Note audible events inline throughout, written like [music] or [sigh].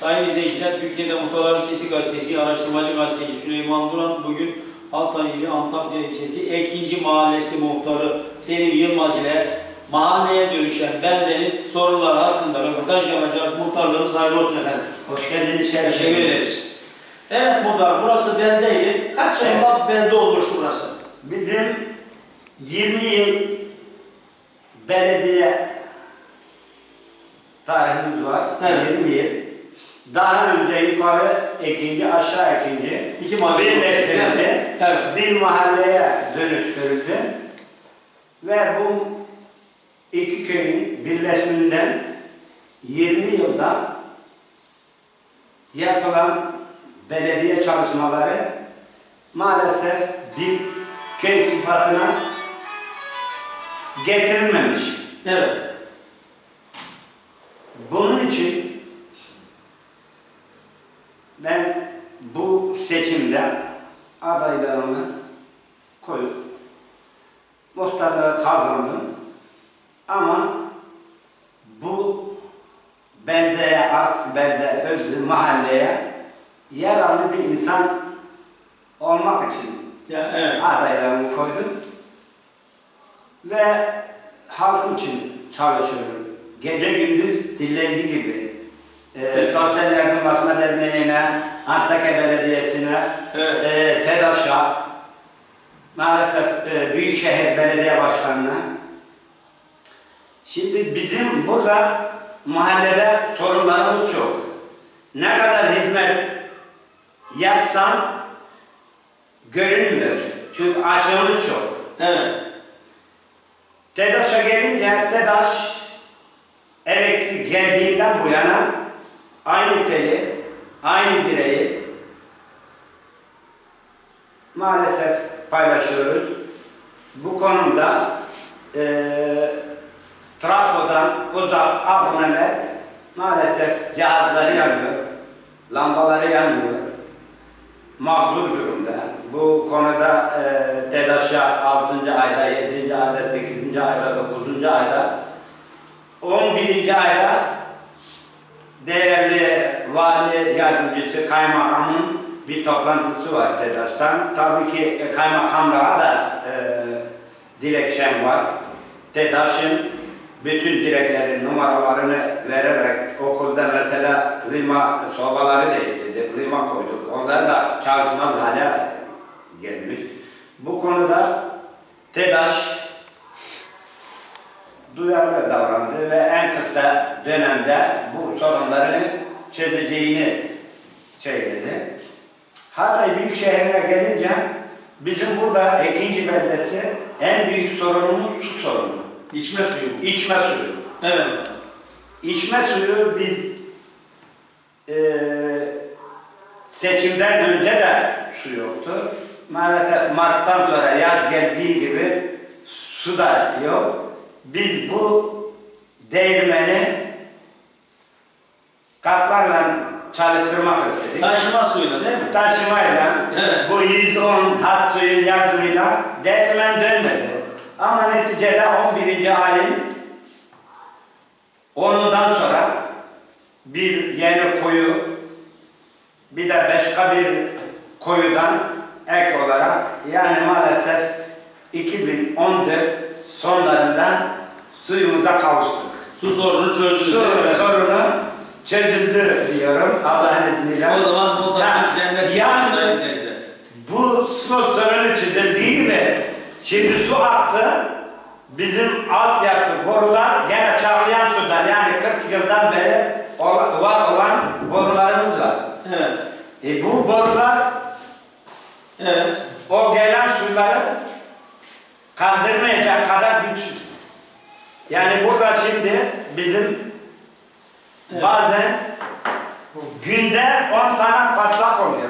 Sayın izleyiciler, Türkiye'de Muhtarların Sesi Gazetesi, araştırmacı gazeteci Süleyman Duran bugün Altay ili Antakya ilçesi Ekinci Mahallesi muhtarı Selim Yılmaz ile mahalleye dönüşen beldenin sorunları hakkında röportaj yapacağız. Muhtarlığınız hayırlı olsun efendim. Hoş geldiniz. Teşekkür ederiz. Evet muhtar, burası beldeydi. Kaç yılda belde olmuştu burası? Bizim 20 yıl belediye tarihimiz var. Evet. 20 yıl. Daha önce yukarı ikinci, aşağı ikinci. İki. Birleştirildi. Evet. Bir mahalleye dönüştürüldü. Ve bu iki köyün birleşiminden 20 yılda yapılan belediye çalışmaları maalesef bir köy sıfatına getirilmemiş. Evet. Bunun için ben bu seçimde adaylarımı koyup muhtarlığı kazandım. Ama bu beldeye, artık belde öldü, mahalleye yararlı bir insan olmak için Ya, evet. adaylarımı koydum. Ve halkım için çalışıyorum. Gece gündüz dillenci gibi. Ee, Sosyal Yardımlaşma Derneği'ne, Antakya Belediyesi'ne, Evet. e, TEDAŞ'a, maalesef e, Büyükşehir Belediye Başkanı'na. Şimdi bizim burada mahallede sorunlarımız çok. Ne kadar hizmet yapsam görünmüyor. Çünkü açığımız çok. Evet. TEDAŞ'a gelince TEDAŞ elektrik geldiğinden bu yana aynı teli, aynı direği maalesef paylaşıyoruz. Bu konumda eee trafodan uzak aboneler maalesef cihazları yanmıyor, lambaları yanmıyor. Mağdur durumda. Bu konuda e, TEDAŞ'a 6. ayda, 7. ayda, 8. ayda, 9. ayda, 11. ayda değerli vali yardımcısı kaymakamın bir toplantısı var TEDAŞ'tan. Tabii ki kaymakamlığa da e, dilekçem var. TEDAŞ'ın bütün direklerin numaralarını vererek okulda mesela klima sobaları değiştirdik, klima koyduk. Onlar da çalışmaz hale gelmiş. Bu konuda TEDAŞ duyarlı davrandı ve en kısa dönemde bu sorunları çözeceğini söyledi. Hatay Büyükşehir'e gelince bizim burada ikinci beldesi en büyük sorunumuz su sorunu. İçme suyu. İçme suyu. Evet. İçme suyu biz eee seçimden önce de su yoktu. Maalesef Mart'tan sonra yaz geldiği gibi su da yok. Biz bu değirmeni kaplarla çalıştırmak istedik. Taşıma suyuyla değil mi? Taşımayla Evet. bu 110 hat suyun yardımıyla değirmen dönmedi. Ama neticede 11. ayın 10'undan sonra bir yeni koyu bir de başka bir koyudan ek olarak yani maalesef 2014 sonlarında suyumuza kavuştuk. Su sorunu çözdü. Su sorunu çözüldü diyorum Allah'ın izniyle. O zaman muhtarımız Ha, cennet yani bu su sorunu çözüldüğü gibi şimdi su aktı. Bizim altyapı borular gene çağlayan sudan yani 40 yıldan beri ola- var olan borularımız var. Evet. E bu borular Evet. o gelen suları kaldırmayacak kadar güçsüz. Yani burada şimdi bizim Evet. bazen günde 10 tane patlak oluyor.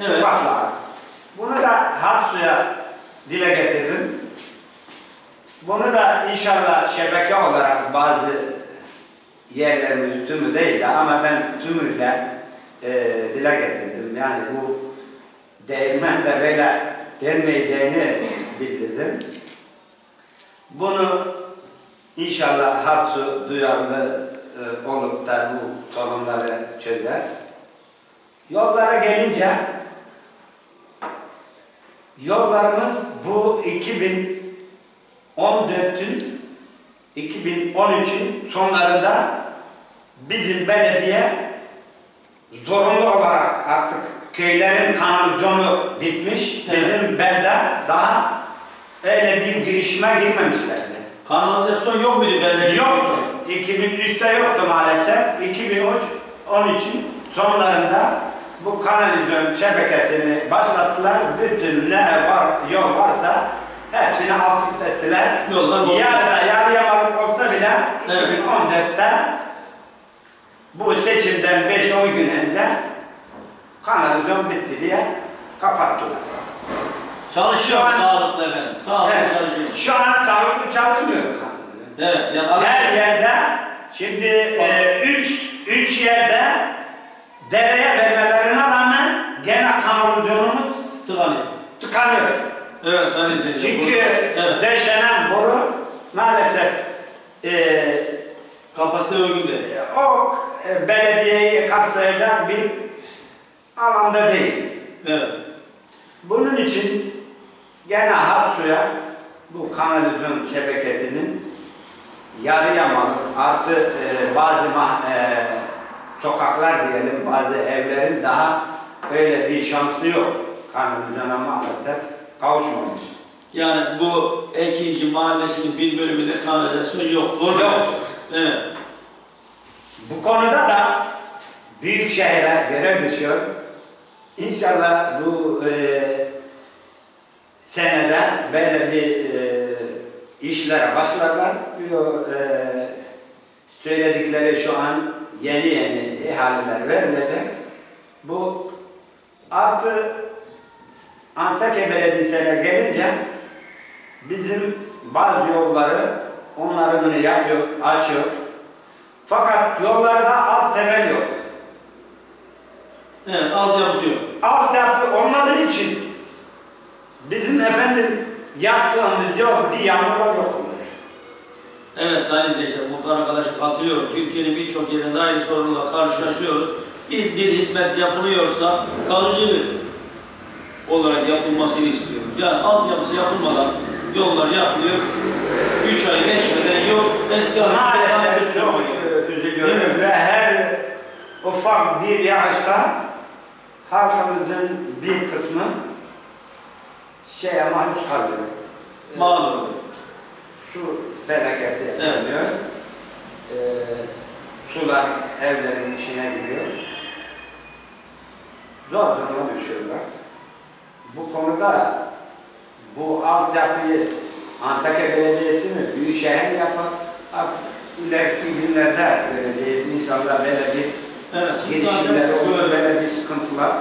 Su Evet. patlağı. Bunu da hat suya dile getirdim. Bunu da inşallah şebeke olarak bazı yerlerimiz tümü değil de ama ben tümüyle e, dile getirdim. Yani bu değirmen de böyle denmeyeceğini bildirdim. Bunu inşallah Hatsu duyarlı e, olup da bu sorunları çözer. Yollara gelince yollarımız bu 2014'ün 2013'ün sonlarında bizim belediye zorunlu olarak artık köylerin kanalizasyonu bitmiş. Evet. Bizim belde daha öyle bir girişime girmemişlerdi. Kanalizasyon yok muydu belediye? Yoktu. 2003'te yoktu maalesef. 2013'ün sonlarında bu kanalizasyon şebekesini başlattılar. Bütün ne var, yol varsa hepsini alt üst ettiler. Yollar bozuldu. Yarıda yarıyamalık olsa bile Evet. 2014'te bu seçimden 5-10 gün önce kanalizasyon bitti diye kapattılar. Çalışıyor Şu an- sağlıklı efendim. Sağlıklı Evet. çalışıyor. Şu an sağlıklı çalışmıyor kanalizasyon. Evet. Yani Her yerde şimdi e, üç, üç yerde dereye vermelerine rağmen gene kanalizasyonumuz tıkanıyor. tıkanıyor. Evet sayın izleyiciler. Çünkü Evet. döşenen boru maalesef e, Kapasite uygun değil. o e, belediyeyi kapsayacak bir alanda değil. Evet. Bunun için gene halk suya bu kanalizasyon şebekesinin yarı yamalık artı e, bazı mah- e, sokaklar diyelim bazı evlerin daha öyle bir şansı yok. Kanalizasyona maalesef kavuşmamış. Yani bu ikinci mahallesinin bir bölümünde kanalizasyon yok. Doğru? Yok. Evet. Bu konuda da büyük şehre görev düşüyor. İnşallah bu e, senede böyle bir e, işlere başlarlar. Bu e, söyledikleri şu an yeni yeni ihaleler verilecek. Bu artı Antakya Belediyesi'ne gelince bizim bazı yolları onarımını yapıyor, açıyor. Fakat yollarda alt temel yok. Evet. Altyapısı yok. Altyapı olmadığı için bizim efendim yaptığımız yol bir yağmurla yok olur. Evet sayın izleyiciler, muhtar arkadaşa katılıyorum. Türkiye'nin birçok yerinde aynı sorunla karşılaşıyoruz. Biz bir hizmet yapılıyorsa kalıcı bir olarak yapılmasını istiyoruz. Yani altyapısı yapılmadan yollar yapılıyor. 3 ay geçmeden yol eski Maalesef çok üzülüyorum ve her ufak bir yağışta halkımızın bir kısmı şeye mahsus kalıyor. E, Mağdur oluyor. Su felaketi yaşanıyor. E, sular evlerin içine giriyor. Zor duruma düşüyorlar. Bu konuda bu altyapıyı Antakya Belediyesi mi, Büyükşehir yapar? Artık ilerisi günlerde belediye inşallah böyle bir Evet, zaten olur, böyle böyle bir sıkıntılar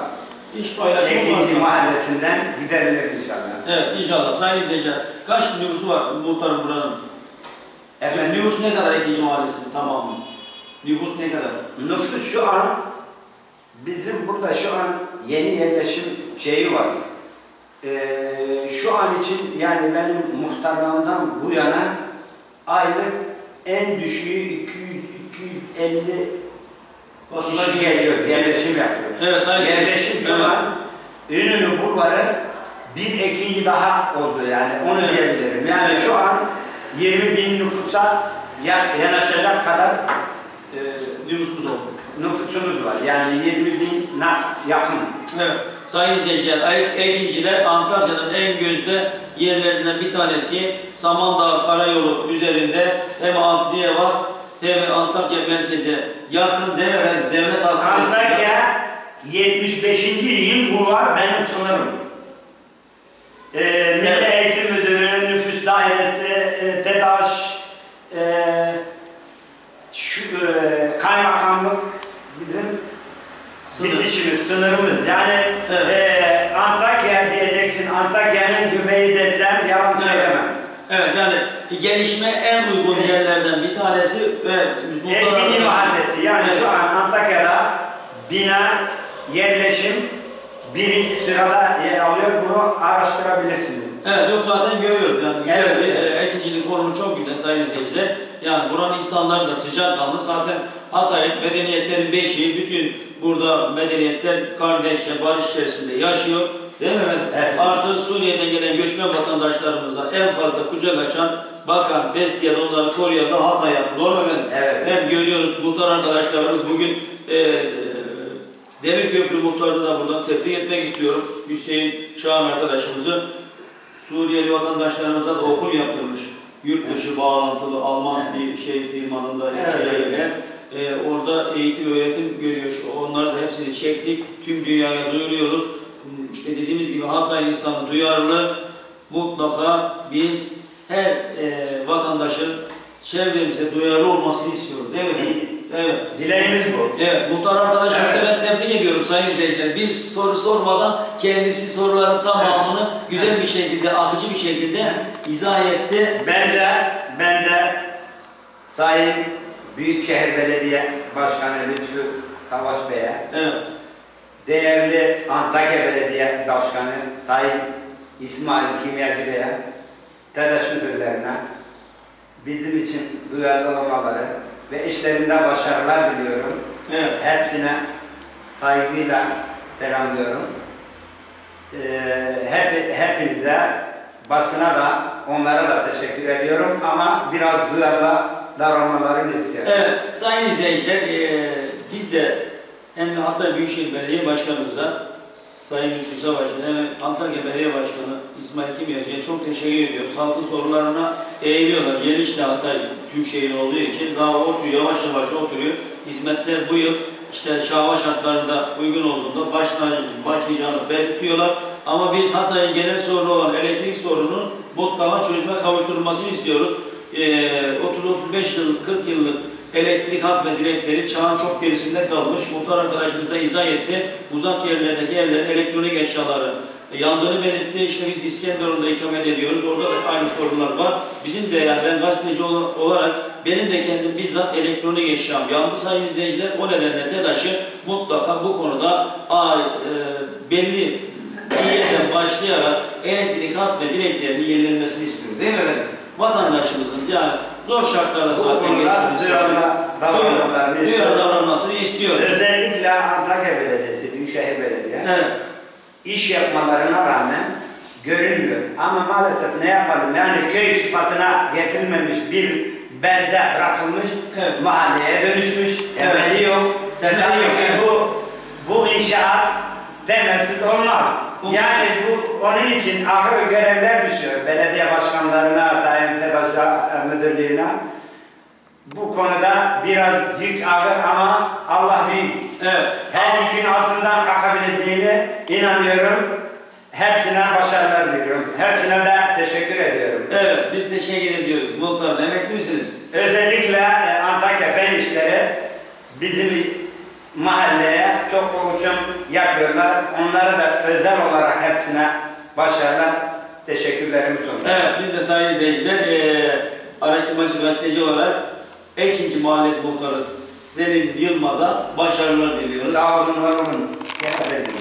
iş paylaşımı ikinci varsa. mahallesinden giderilir inşallah. Evet inşallah sayın izleyiciler. Kaç nüfusu var muhtarım buranın? Efendim, Nüfus ne kadar ikinci mahallesinin tamamı? Nüfus ne kadar? nüfus şu an bizim burada şu an yeni yerleşim şeyi var. Ee, şu an için yani benim muhtarlığımdan bu yana aylık en düşüğü 200 250 kişi geliyor, yerleşim yapıyor. Evet sayın Yerleşim şu Evet. an Ünlü Bulvarı bir ikinci daha oldu yani onu Evet. diyebilirim. Yani Evet. şu an 20 bin nüfusa ya- yanaşacak kadar e, Nüfusumuz oldu. nüfusumuz var. Yani 20 bin yakın. Evet. Sayın izleyiciler, Ekinciler Antakya'nın en gözde yerlerinden bir tanesi Samandağ Karayolu üzerinde hem adliye var hem Antakya merkeze yakın Devlet, devlet hastanesi. Antakya 75. yıl bulvar benim sınırım. Ee, Milli Evet. Eğitim Müdürü, Nüfus Dairesi, e, TEDAŞ, e, şu, e, kaymakamlık bizim Sınır. bitişimiz, sınırımız. Yani Evet. e, Antakya diyeceksin, Antakya'nın göbeği desem yalan Evet. söylemem. Evet yani gelişme en uygun yerlerden bir tanesi ve arkadaşlar- Mahallesi yani Evet. şu an Antakya'da bina, yerleşim birinci sırada yer alıyor. Bunu araştırabilirsiniz. Evet yok zaten görüyoruz yani güzel Evet, bir evet. e, ekicinin konumu çok güzel sayın izleyiciler. Yani buranın insanları da sıcakkanlı. Zaten Hatay medeniyetlerin beşiği bütün burada medeniyetler kardeşçe barış içerisinde yaşıyor. Değil mi efendim? Evet. Artı Suriye'den gelen göçmen vatandaşlarımızla en fazla kucak açan, bakan, besleyen, onları koruyan da Hatay yaptı. Doğru mu efendim? Evet. Hem görüyoruz muhtar arkadaşlarımız bugün e, Demirköprü muhtarını da buradan tebrik etmek istiyorum. Hüseyin Şahan arkadaşımızı Suriyeli vatandaşlarımıza da okul yaptırmış. Yurt dışı bağlantılı Alman bir şey firmanın da şeyiyle. E, orada eğitim öğretim görüyor. Onları da hepsini çektik. Tüm dünyaya duyuruyoruz. İşte dediğimiz gibi Hatay insanı duyarlı. Mutlaka biz her e, vatandaşın çevremize duyarlı olmasını istiyoruz. Değil mi? [laughs] Evet. Dileğimiz bu. Evet, muhtar arkadaşımızı Evet. ben tebrik ediyorum sayın izleyiciler. Bir soru sormadan kendisi soruların tamamını güzel bir şekilde, akıcı bir şekilde izah etti. Ben de, ben de Sayın Büyükşehir Belediye Başkanı Lütfü Savaş Bey'e, Evet, değerli Antakya Belediye Başkanı Sayın İsmail Kimyacı Bey'e, TEDAŞ müdürlerine bizim için duyarlı olmaları ve işlerinde başarılar diliyorum. evet. Hepsine saygıyla selamlıyorum. Ee, hep, hepinize, basına da, onlara da teşekkür ediyorum ama biraz duyarlı davranmalarını istiyorum. Evet, sayın izleyiciler, eee, biz de hem Hatay Büyükşehir Belediye Başkanımıza, Sayın Lütfü Savaş'ın hem Antalya Belediye Başkanı İsmail Kimyacı'ya çok teşekkür ediyoruz. Halkın sorularına eğiliyorlar. Yeni işte Hatay Büyükşehir olduğu için daha oturuyor, yavaş yavaş oturuyor. Hizmetler bu yıl işte şava şartlarında uygun olduğunda başlayacağını belirtiyorlar. Ama biz Hatay'ın genel sorunu olan elektrik sorunun mutlaka çözüme kavuşturulmasını istiyoruz. Ee, 30-35 yıl, 40 yıllık elektrik hat ve direkleri çağın çok gerisinde kalmış. Muhtar arkadaşımız da izah etti. Uzak yerlerdeki evlerin elektronik eşyaları e, yandığını belirtti. İşte biz İskenderun'da ikamet ediyoruz. Orada da aynı sorunlar var. Bizim de yani ben gazeteci ol- olarak benim de kendim bizzat elektronik eşyam yandı sayın izleyiciler. O nedenle TEDAŞ'ı mutlaka bu konuda ay, e, belli yerden başlayarak elektrik hat ve direklerinin yenilenmesini istiyoruz. Değil mi efendim? Vatandaşımızın yani zor şartlarda Bu zaten geçirdiğini duyarlı Duyarlı davranmasını istiyor. Özellikle Antakya Belediyesi, Büyükşehir Belediye Evet. iş yapmalarına rağmen görünmüyor. Ama maalesef ne yapalım yani köy sıfatına getirilmemiş bir belde bırakılmış Evet. mahalleye dönüşmüş. Evet. Temeli yok. Temeli yok, evet. Bu, bu inşaat temelsiz olmaz. Yani bu onun için ağır görevler düşüyor. Belediye başkanlarına, Sayın TEDAŞ'a, e, müdürlüğüne. Bu konuda biraz yük ağır ama Allah büyük. Evet. Her yükün altından kalkabileceğine inanıyorum. Hepsine başarılar diliyorum. Hepsine de teşekkür ediyorum. Evet, biz teşekkür ediyoruz. Muhtarım, emekli misiniz? Özellikle e, Antakya Fen İşleri bizim mahalleye çok oluşum yapıyorlar. Onlara da özel olarak hepsine başarılar, teşekkürlerimi sunuyorum. Evet, biz de sayın izleyiciler, eee araştırmacı gazeteci olarak Ekinci Mahallesi Muhtarı Selim Yılmaz'a başarılar diliyoruz. Sağ olun, var olun. Edin.